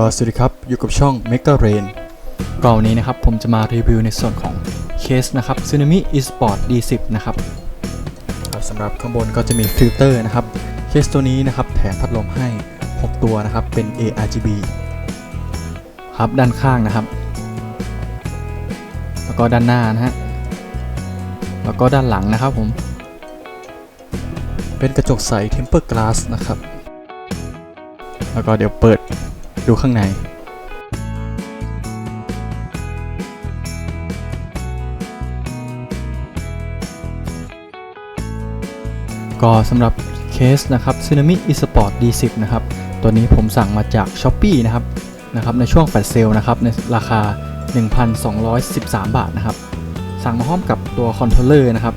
ก็สวัสดีครับ อยู่กับช่อง m e g a Rain ก็วันนี้นะครับผมจะมารีวิวในส่วนของเคสนะครับ Tsunami Esport D10 นะครับสำหรับข้างบนก็จะมีฟิลเตอร์นะครับ เคสตัวนี้นะครับแถมพัดลมให้ 6 ตัวนะครับ เป็น ARGB ครับด้านข้างนะครับ แล้วก็ด้านหน้านะฮะ แล้วก็ด้านหลังนะครับผม เป็นกระจกใส Temper Glass นะครับ แล้วก็เดี๋ยวเปิด ดูข้างใน ก็สำหรับเคสนะครับ Tsunami eSport D10 นะครับ ตัวนี้ผมสั่งมาจาก s h อ p e e นะครับนะครับ ในช่วงแฟลชเซลนะครับ ในราคา 1,213 บาทนะครับ สั่งมาพร้อมกับตัวคอนโทรลเลอร์นะครับ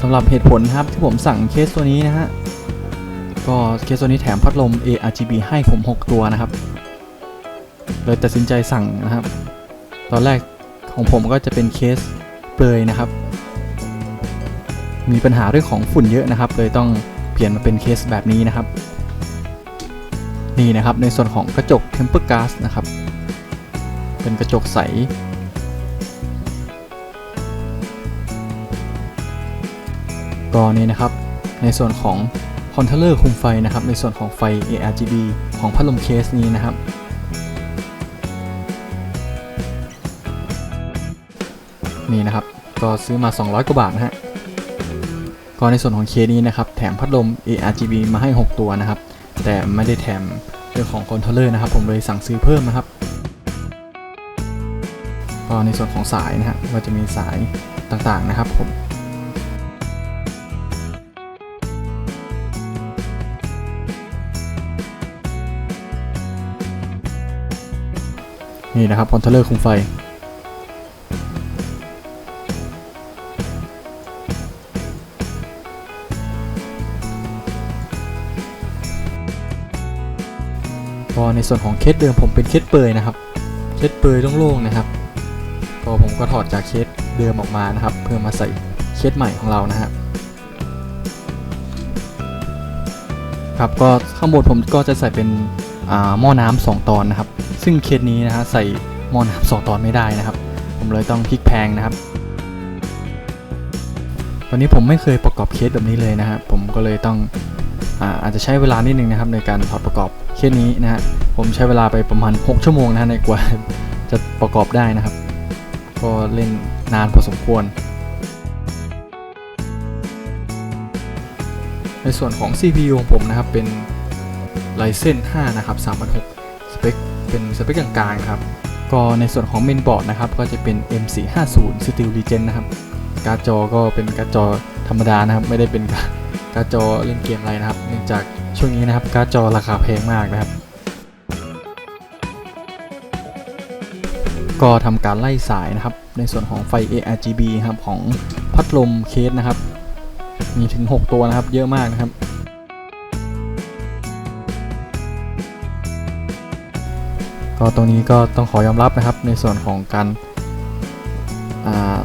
สำหรับเหตุผลนะครับที่ผมสั่งเคสตัวนี้นะฮะ ก็เคสตัวนี้แถมพัดลม ARGB ให้ผม 6 ตัวนะครับ เลยตัดสินใจสั่งนะครับ ตอนแรกของผมก็จะเป็นเคสเปลยนะครับ มีปัญหาเรื่องของฝุ่นเยอะนะครับ เลยต้องเปลี่ยนมาเป็นเคสแบบนี้นะครับ นี่นะครับในส่วนของกระจก Temper Glass นะครับ เป็นกระจกใสก็นี่นะครับในส่วนของ อนโทรเลอร์คุมไฟนะครับในส่วนของไฟ ARGB ของพัดลมเคสนี้นะครับ นี่นะครับ ก็ซื้อมา 200 กว่าบาทนะฮะก็ในส่วนของเคสนี้นะครับ แถมพัดลม ARGB มาให้ 6 ตัวนะครับ แต่ไม่ได้แถมเรื่องของคอนโทรลเลอร์นะครับ ผมเลยสั่งซื้อเพิ่มนะครับก็ในส่วนของสายนะฮะก็จะมีสายต่างๆนะครับผม นี่นะครับคอนโทรลเลอร์คุมไฟ ก็ในส่วนของเคสเดิมผมเป็นเคสเปยนะครับ เคสเปยโล่งๆนะครับ ก็ผมก็ถอดจากเคสเดิมออกมานะครับ เพื่อมาใส่เคสใหม่ของเรานะฮะครับก็ข้างบนผมก็จะใส่เป็น หม้อน้ำสองตอนนะครับ ซึ่งเคสนี้นะฮะใส่หม้อน้ำสองตอนไม่ได้นะครับ ผมเลยต้องพลิกแพงนะครับ ตอนนี้ผมไม่เคยประกอบเคสแบบนี้เลยนะฮะผมก็เลยต้องอาอาจจะใช้เวลานิดนึงนะครับในการถอดประกอบเคสนี้นะฮะผมใช้เวลาไปประมาณ 6 ชั่วโมงนะฮะในกว่าจะประกอบได้นะครับ ก็เล่นนานพอสมควร ในส่วนของ CPU ของผมนะครับเป็น Ryzen 5นะครับ3006สเปคเป็นสเปคกลางๆครับ ก็ในส่วนของเมนบอร์ดนะครับก็จะเป็น M450 Steel Legend นะครับ การ์ดจอก็เป็นการ์ดจอธรรมดานะครับ ไม่ได้เป็นการ์ดจอเล่นเกมอะไรนะครับ เนื่องจากช่วงนี้นะครับการ์ดจอราคาแพงมากนะครับ ก็ทำการไล่สายนะครับ ในส่วนของไฟ ARGB ครับของพัดลมเคสนะครับ มีถึง 6 ตัวนะครับ เยอะมากนะครับ ก็ตรงนี้ก็ต้องขอยอมรับนะครับในส่วนของการ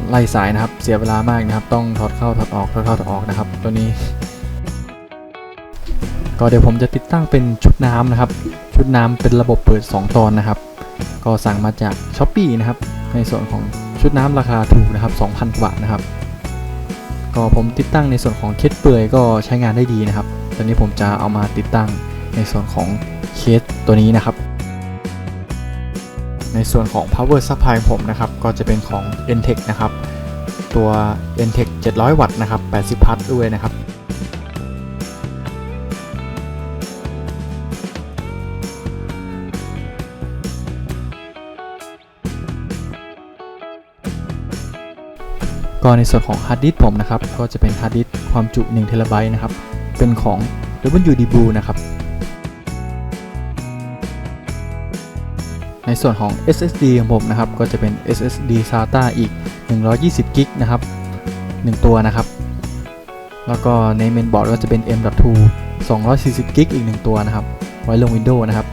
ไล่สายนะครับ เสียเวลามากนะครับ ต้องถอดเข้าถอดออกถอดเข้าถอดออกนะครับ ตัวนี้ ก็เดี๋ยวผมจะติดตั้งเป็นชุดน้ำนะครับ ชุดน้ำเป็นระบบเปิด 2 ตอนนะครับ ก็สั่งมาจาก s h อ p e e นะครับ ในส่วนของชุดน้ำราคาถูกนะครับ 2,000กว่าบาทนะครับ ก็ผมติดตั้งในส่วนของเคสเปลือยก็ใช้งานได้ดีนะครับ ตอนนี้ผมจะเอามาติดตั้งในส่วนของเคสตัวนี้นะครับ ส่วนของ power supply ของผมนะครับ ก็จะเป็นของ Entech นะครับ ตัว Entech 700 วัตต์นะครับ 80 พัทด้วยนะครับก็ในส่วนของฮาร์ดดิสก์ผมนะครับ ก็จะเป็นฮาร์ดดิสก์ความจุ1เทราไบต์นะครับ เป็นของ WD Blue นะครับ ในส่วนของ SSD ของผมนะครับ ก็จะเป็น SSD SATA อีก 120กิกนะครับ 1 ตัวนะครับ แล้วก็ในเมนบอร์ดก็จะเป็น M.2 240กิกอีก 1 ตัวนะครับ ไว้ลง Windows นะครับ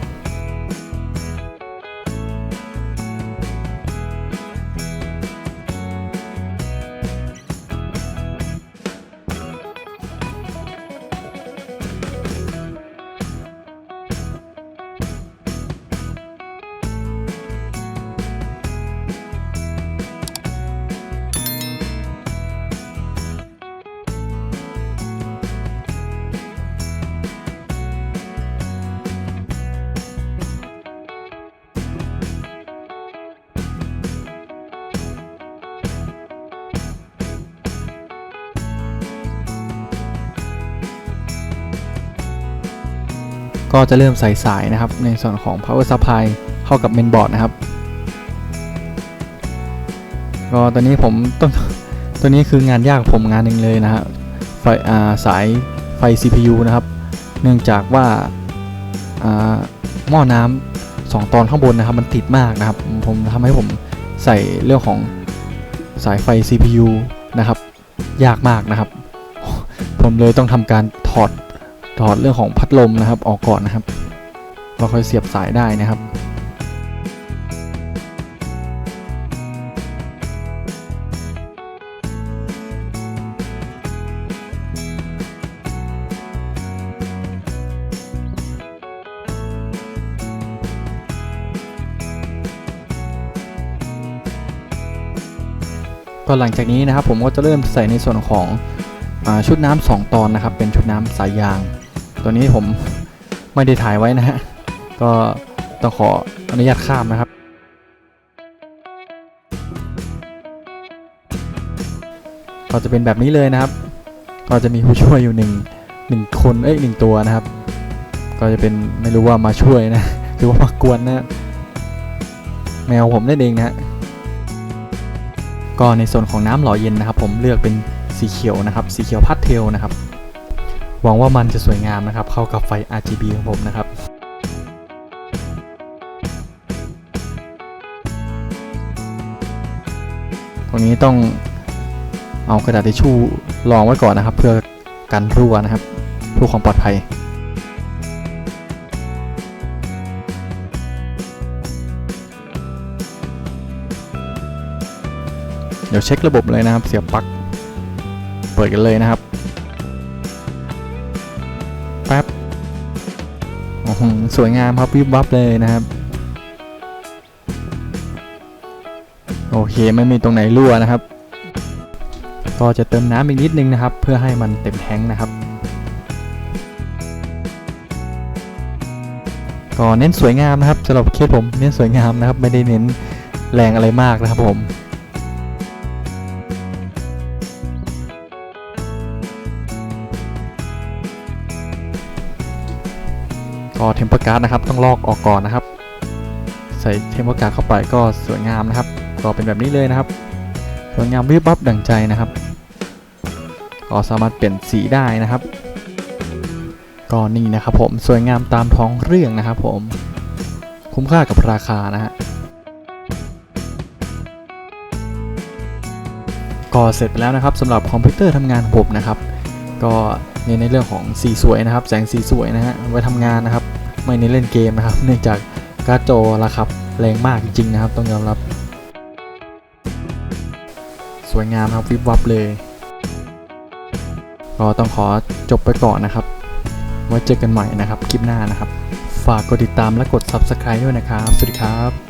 ก็จะเริ่มใส่สายนะครับ ในส่วนของ power supply เข้ากับ main board นะครับ ก็ตอนนี้ผมต้องตัวนี้คืองานยากของผมงานหนึ่งเลยนะฮะไฟาสายไฟ CPU นะครับ เนื่องจากว่าอ่าหม้อน้ำสองตอนข้างบนนะครับมันติดมากนะครับ ผมทำให้ผมใส่เรื่องของสายไฟ CPU นะครับ ยากมากนะครับ ผมเลยต้องทำการถอด ถอดเรื่องของพัดลมนะครับออกก่อนนะครับเราค่อยเสียบสายได้นะครับ ก็หลังจากนี้นะครับผมก็จะเริ่มใส่ในส่วนของอชุดน้ำสองตอนนะครับ เป็นชุดน้ำสายยาง ตัวนี้ผมไม่ได้ถ่ายไว้นะฮะ ก็ต้องขออนุญาตข้ามนะครับ ก็จะเป็นแบบนี้เลยนะครับ ก็จะมีผู้ช่วยอยู่หนึ่งหนึ่งคนเอ้ยหนึ่งตัวนะครับ ก็จะเป็นไม่รู้ว่ามาช่วยนะหรือว่ามากวนนะแมวผมนั่นเองนะฮะก็ในส่วนของน้ำหล่อเย็นนะครับ ผมเลือกเป็นสีเขียวนะครับ สีเขียวพัดเทลนะครับ หวังว่ามันจะสวยงามนะครับ เข้ากับไฟ RGB ของผมนะครับตรงนี้ต้องเอากระดาษทิชชู่รองไว้ก่อนนะครับ เพื่อกันรั่วนะครับเพื่อความปลอดภัยเดี๋ยวเช็คระบบเลยนะครับ เสียบปลั๊ก เปิดกันเลยนะครับ สวยงามครับวิบวับเลยนะครับ โอเคไม่มีตรงไหนรั่วนะครับ ก็จะเติมน้ำอีกนิดนึงนะครับ เพื่อให้มันเต็มแท้งนะครับ ก็เน้นสวยงามนะครับสำหรับเคสผมเน้นสวยงามนะครับ ไม่ได้เน้นแรงอะไรมากนะครับผม ก็เทมเพอร์การ์ดนะครับ ต้องลอกออกก่อนนะครับ ใส่เทมเพอร์การ์ดเข้าไปก็สวยงามนะครับ ก็เป็นแบบนี้เลยนะครับ สวยงามวิบวับดั่งใจนะครับ ก็สามารถเปลี่ยนสีได้นะครับ ก็นี่นะครับผมสวยงามตามท้องเรื่องนะครับผม คุ้มค่ากับราคานะฮะก็เสร็จไปแล้วนะครับสำหรับคอมพิวเตอร์ทำงานผมนะครับ ก็เน้นในเรื่องของสีสวยนะครับ แสงสีสวยนะฮะไว้ทำงานนะครับ ไม่เน้นเล่นเกมนะครับ เนื่องจากการ์ดจอราคาแรงมากจริงๆนะครับ ต้องยอมรับ สวยงามครับวิบวับเลย ก็ต้องขอจบไปก่อนนะครับ ไว้เจอกันใหม่นะครับคลิปหน้านะครับ ฝากกดติดตามและกด Subscribe ด้วยนะครับ สวัสดีครับ